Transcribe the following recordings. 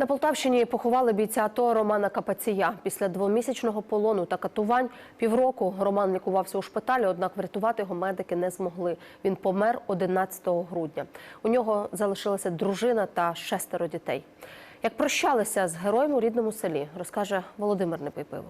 На Полтавщині поховали бійця АТО Романа Капація. Після двомісячного полону та катувань півроку Роман лікувався у шпиталі, однак врятувати його медики не змогли. Він помер 11 грудня. У нього залишилася дружина та шестеро дітей. Як прощалися з героєм у рідному селі, розкаже Володимир Непийпиво.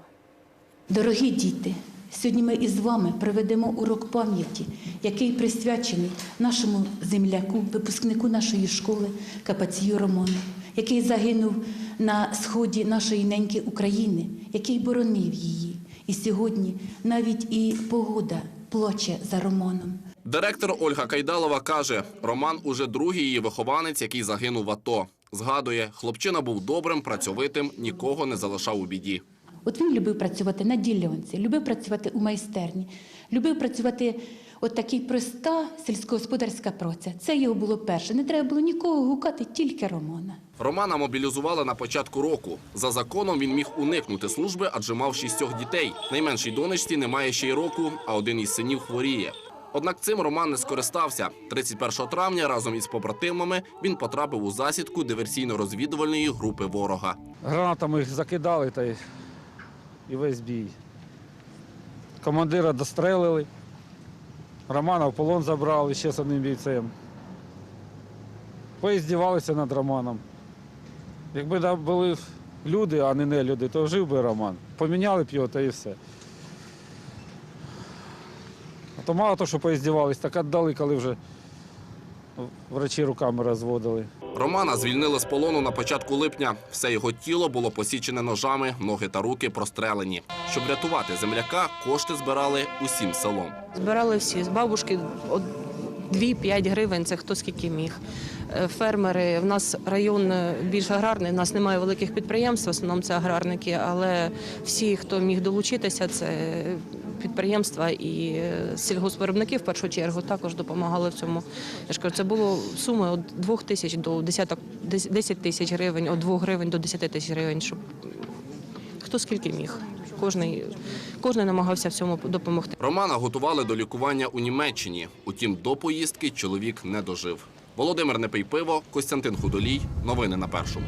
Дорогі діти, сьогодні ми із вами проведемо урок пам'яті, який присвячений нашому земляку, випускнику нашої школи Капацію Роману, який загинув на сході нашої неньки України, який боронив її. І сьогодні навіть і погода плаче за Романом. Директор Ольга Кайдалова каже, Роман уже другий її вихованець, який загинув в АТО. Згадує, хлопчина був добрим, працьовитим, нікого не залишав у біді. От він любив працювати на ділянці, любив працювати у майстерні, любив працювати от такий проста сільськогосподарська праця. Це його було перше. Не треба було нікого гукати, тільки Романа. Романа мобілізували на початку року. За законом він міг уникнути служби, адже мав шістьох дітей. Найменшій донечці немає ще й року, а один із синів хворіє. Однак цим Роман не скористався. 31 травня разом із побратимами він потрапив у засідку диверсійно-розвідувальної групи ворога. Гранатами їх закидали та й і весь бій. Командира дострелили, Романа в полон забрали ще з одним бійцем. Поіздівалися над Романом. Якби да, були люди, а не не люди, то жив би Роман. Поміняли б його та і все. А то мало того, що поіздівались, так віддали, коли вже врачі руками розводили. Романа звільнили з полону на початку липня. Все його тіло було посічене ножами, ноги та руки прострелені. Щоб рятувати земляка, кошти збирали усім селом. Збирали всі з бабушки от 2-5 гривень, це хто скільки міг. Е, Фермери, в нас район е, більш аграрний, в нас немає великих підприємств, в основному це аграрники, але всі, хто міг долучитися, це підприємства і е, сільгоспвиробники в першу чергу також допомагали в цьому. Я ж кажу, це було суми від 2 тисяч до 10 10 тисяч гривень, від 2 гривень до 10 тисяч гривень, щоб хто скільки міг. Кожний, кожний намагався в цьому допомогти. Романа готували до лікування у Німеччині. Утім, до поїздки чоловік не дожив. Володимир Непейпиво, Костянтин Худолій. Новини на першому.